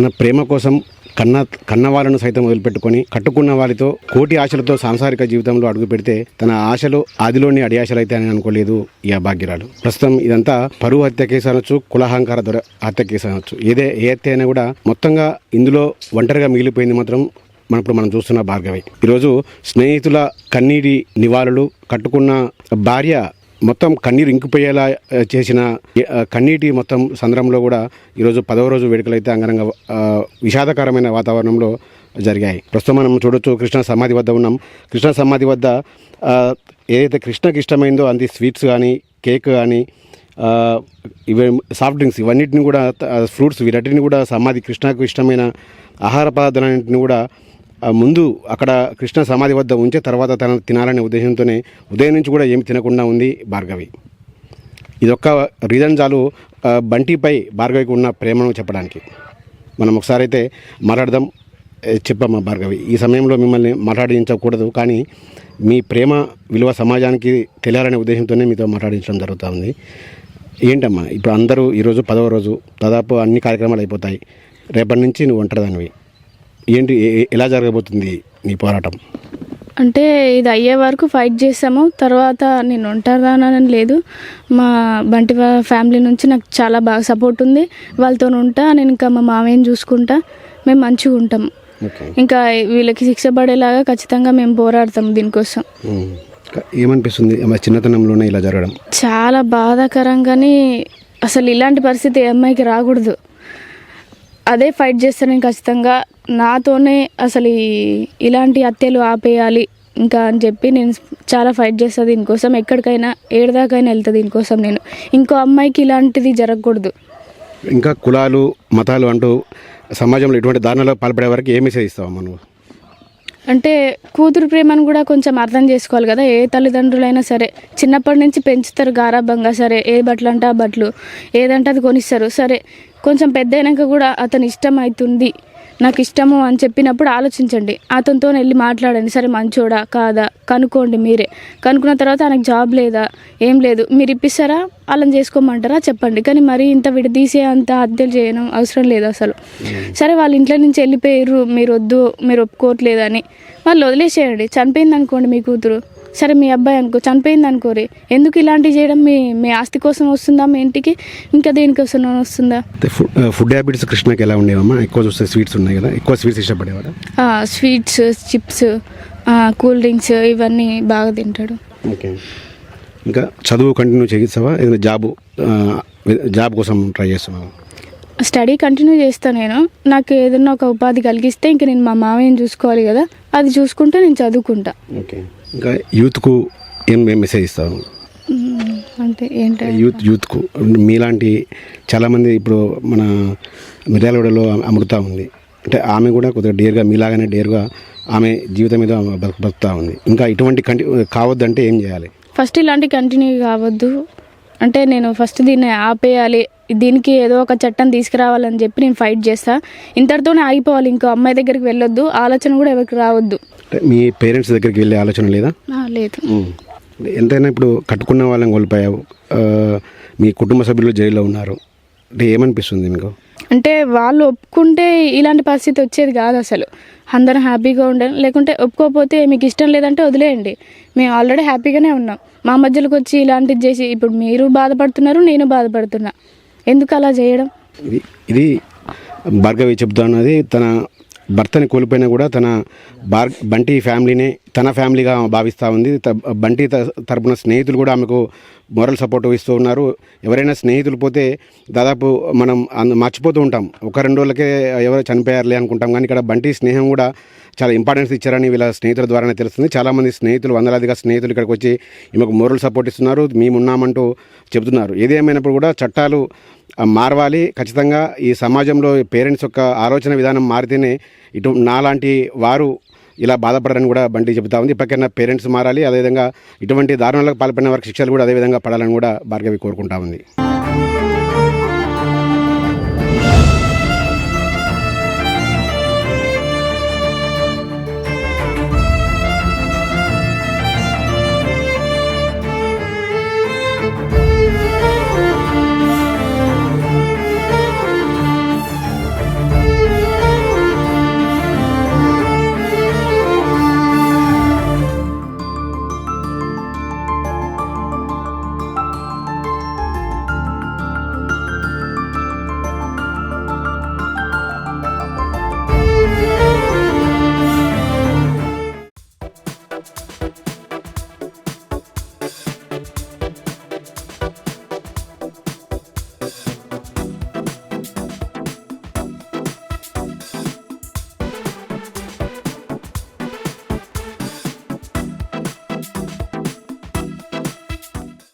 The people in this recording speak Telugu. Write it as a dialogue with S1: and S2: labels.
S1: తన ప్రేమ కోసం కన్న కన్నవాళ్ళను సైతం వదిలిపెట్టుకొని కట్టుకున్న వారితో కోటి ఆశలతో సాంసారిక జీవితంలో అడుగు పెడితే తన ఆశలు ఆదిలోని అడియాశలు అయితే అని అనుకోలేదు ఈ అభాగ్యురాలు. ప్రస్తుతం ఇదంతా పరువు హత్య కేసు అనొచ్చు కులహంకార దొర హత్య కేసు అనొచ్చు ఏదే ఏ హత్య అయినా కూడా మొత్తంగా ఇందులో ఒంటరిగా మిగిలిపోయింది మాత్రం మన ఇప్పుడు మనం చూస్తున్న భార్గవి. ఈరోజు స్నేహితుల కన్నీటి నివాళులు కట్టుకున్న భార్య మొత్తం కన్నీరు ఇంకిపోయేలా చేసిన కన్నీటి మొత్తం సంద్రంలో కూడా ఈరోజు పదవ రోజు వేడుకలు అయితే అంగరంగ విషాదకరమైన వాతావరణంలో జరిగాయి. ప్రస్తుతం మనం చూడొచ్చు కృష్ణ సమాధి వద్ద ఉన్నాం. కృష్ణ సమాధి వద్ద ఏదైతే కృష్ణకి ఇష్టమైందో అంది స్వీట్స్ కానీ కేక్ కానీ ఇవే ఇవి సాఫ్ట్ డ్రింక్స్ ఇవన్నిటిని కూడా ఫ్రూట్స్ వీటన్నిటిని కూడా సమాధి కృష్ణకు ఇష్టమైన ఆహార పదార్థాలన్నింటిని కూడా ముందు అక్కడ కృష్ణ సమాధి వద్ద ఉంచే తర్వాత తన తినాలనే ఉద్దేశంతోనే ఉదయం నుంచి కూడా ఏమి తినకుండా ఉంది భార్గవి. ఇదొక్క రీజన్ చాలు బంటిపై భార్గవికి ఉన్న ప్రేమను చెప్పడానికి. మనం ఒకసారి అయితే మాట్లాడదాం చెప్పమ్మా భార్గవి. ఈ సమయంలో మిమ్మల్ని మాట్లాడించకూడదు కానీ మీ ప్రేమ విలువ సమాజానికి తెలియాలనే ఉద్దేశంతోనే మీతో మాట్లాడించడం జరుగుతూ ఉంది. ఏంటమ్మా ఇప్పుడు అందరూ ఈరోజు పదవ రోజు దాదాపు అన్ని కార్యక్రమాలు అయిపోతాయి. రేపటి నుంచి నువ్వు ఒంటరిదానివి. ఏంటి ఎలా జరగబోతుంది నీ పోరాటం?
S2: అంటే ఇది అయ్యే వరకు ఫైట్ చేసాము. తర్వాత నేను ఉంటానని లేదు. మా బంటి ఫ్యామిలీ నుంచి నాకు చాలా బాగా సపోర్ట్ ఉంది. వాళ్ళతో ఉంటా నేను ఇంకా మా మామయ్యని చూసుకుంటా. మేము మంచిగా ఉంటాం. ఇంకా వీళ్ళకి శిక్ష పడేలాగా ఖచ్చితంగా మేము పోరాడతాం దీనికోసం.
S1: ఏమనిపిస్తుంది? చిన్నతనంలోనే ఇలా జరగడం?
S2: చాలా బాధాకరంగానే అసలు ఇలాంటి పరిస్థితి అమ్మాయికి రాకూడదు. అదే ఫైట్ చేస్తే నేను ఖచ్చితంగా నాతోనే అసలు ఈ- ఇలాంటి హత్యలు ఆపేయాలి ఇంకా అని చెప్పి నేను చాలా ఫైట్ చేస్తా దీనికోసం ఎక్కడికైనా ఏడదాకైనా వెళ్తా దీనికోసం నేను. ఇంకో అమ్మాయికి ఇలాంటిది జరగకూడదు.
S1: ఇంకా కులాలు మతాలు అంటూ సమాజంలో ఇటువంటి దారుణాలకు పాల్పడే వరకు ఏ మెసేజ్ ఇస్తావమ్మా నువ్వు?
S2: అంటే కూతురు ప్రేమను కూడా కొంచెం అర్థం చేసుకోవాలి కదా ఏ తల్లిదండ్రులైనా సరే. చిన్నప్పటి నుంచి పెంచుతారు గారాబంగా సరే. ఏ బట్టలు అంటే ఆ బట్టలు ఏదంటే అది కొనిస్తారు సరే. కొంచెం పెద్ద అయినాక కూడా అతను ఇష్టం అవుతుంది నాకు ఇష్టము అని చెప్పినప్పుడు ఆలోచించండి. అతనితో వెళ్ళి మాట్లాడండి. సరే మంచోడా కాదా? కనుక్కోండి మీరే. కనుక్కున్న తర్వాత ఆయనకు జాబ్ లేదా? ఏం లేదు. మీరు ఇప్పిస్తారా? వాళ్ళని చేసుకోమంటారా? చెప్పండి. కానీ మరీ ఇంత విడదీసే అంత హత్యలు చేయడం అవసరం లేదు అసలు. సరే వాళ్ళ ఇంట్లో నుంచి వెళ్ళిపోయారు మీరు వద్దు మీరు ఒప్పుకోవట్లేదని. వాళ్ళు వదిలేసేయండి. చనిపోయింది అనుకోండి మీ కూతురు. సరే మీ అబ్బాయి అనుకో చనిపోయింది అనుకోరి ఎందుకు ఇలాంటివి చేయడం? మీ మీ ఆస్తి కోసం వస్తుందా? మీ ఇంటికి? ఇంకా దేనికోసం వస్తుందా?
S1: ఫుడ్ హ్యాబిట్స్ కృష్ణకి ఎలా ఉండేవమ్మా? ఎక్కువ చూస్తే స్వీట్స్ ఉన్నాయి కదా? ఎక్కువ స్వీట్స్ ఇష్టపడేవాడా?
S2: స్వీట్స్ చిప్స్ కూల్ డ్రింక్స్ ఇవన్నీ బాగా తింటాడు.
S1: ఓకే. ఇంకా చదువు కంటిన్యూ చేయిస్తావా? ఏదైనా జాబు జాబ్ కోసం ట్రై చేస్తున్నావా
S2: స్టడీ కంటిన్యూ చేస్తా నేను. నాకు ఏదైనా ఒక ఉపాధి కలిగిస్తే ఇంక నేను మా మామయ్యని చూసుకోవాలి కదా. అది చూసుకుంటే నేను చదువుకుంటా.
S1: ఓకే. ఇంకా యూత్కు ఏం ఏం మెసేజ్ ఇస్తావు?
S2: మ్మ్. అంటే ఏంటి?
S1: యూత్ యూత్కు. మీలాంటి చాలామంది ఇప్పుడు మన మిర్యాలగూడలో అమృత ఉంది. అంటే ఆమె కూడా కొద్దిగా డేర్గా మీలాగానే డేర్గా ఆమె జీవితం మీద బతు బతుకుతూ ఉంది. ఇంకా ఇటువంటి కంటి కావద్దంటే ఏం చేయాలి?
S2: ఫస్ట్ ఇలాంటి కంటిన్యూ కావద్దు. అంటే నేను ఫస్ట్ దీన్ని ఆపేయాలి దీనికి ఏదో ఒక చట్టం తీసుకురావాలని చెప్పి నేను ఫైట్ చేస్తా. ఇంతటితోనే ఆగిపోవాలి ఇంకో అమ్మాయి దగ్గరికి వెళ్ళొద్దు ఆలోచన కూడా ఎవరికి రావద్దు.
S1: మీ పేరెంట్స్ దగ్గరికి వెళ్ళే ఆలోచన లేదా?
S2: లేదు.
S1: ఎంతైనా ఇప్పుడు కట్టుకున్న వాళ్ళని కోల్పోయావు. మీ కుటుంబ సభ్యులు జైల్లో ఉన్నారు. అంటే ఏమనిపిస్తుంది మీకు?
S2: అంటే వాళ్ళు ఒప్పుకుంటే ఇలాంటి పరిస్థితి వచ్చేది కాదు అసలు. అందరం హ్యాపీగా ఉండే లేకుంటే ఒప్పుకోకపోతే మీకు ఇష్టం లేదంటే వదిలేయండి. మేము ఆల్రెడీ హ్యాపీగానే ఉన్నాం. మా మధ్యలోకి వచ్చి ఇలాంటిది చేసి ఇప్పుడు మీరు బాధపడుతున్నారు నేను బాధపడుతున్నా. ఎందుకు అలా చేయడం?
S1: ఇది ఇది భార్గవి చెప్తా ఉన్నది తన భర్తని కోల్పోయినా కూడా తన బార్ బంటి ఫ్యామిలీనే తన ఫ్యామిలీగా భావిస్తూ ఉంది. త- బంటి త- తరపున స్నేహితులు కూడా ఆమెకు మోరల్ సపోర్ట్ ఇస్తూ ఉన్నారు. ఎవరైనా స్నేహితులు పోతే దాదాపు మనం అంద- మర్చిపోతూ ఉంటాం. ఒక రెండు రోజులకే ఎవరో చనిపోయారులే అనుకుంటాం. కానీ ఇక్కడ బంటి స్నేహం కూడా చాలా ఇంపార్టెన్స్ ఇచ్చారని వీళ్ళ స్నేహితుల ద్వారానే తెలుస్తుంది. చాలామంది స్నేహితులు వందలాదిగా స్నేహితులు ఇక్కడికి వచ్చి ఈమెకు మోరల్ సపోర్ట్ ఇస్తున్నారు. మేమున్నామంటూ చెబుతున్నారు. ఏదేమైనప్పుడు కూడా చట్టాలు మారవాలి. ఖచ్చితంగా ఈ సమాజంలో పేరెంట్స్ యొక్క ఆలోచన విధానం మారితేనే ఇటు నాలాంటి వారు ఇలా బాధపడరని కూడా బండి చెబుతా ఉంది. ఇప్పటికైనా పేరెంట్స్ మారాలి. అదేవిధంగా ఇటువంటి దారుణాలకు పాల్పడిన వారికి శిక్షలు కూడా అదేవిధంగా పడాలని కూడా భార్గవి కోరుకుంటా ఉంది.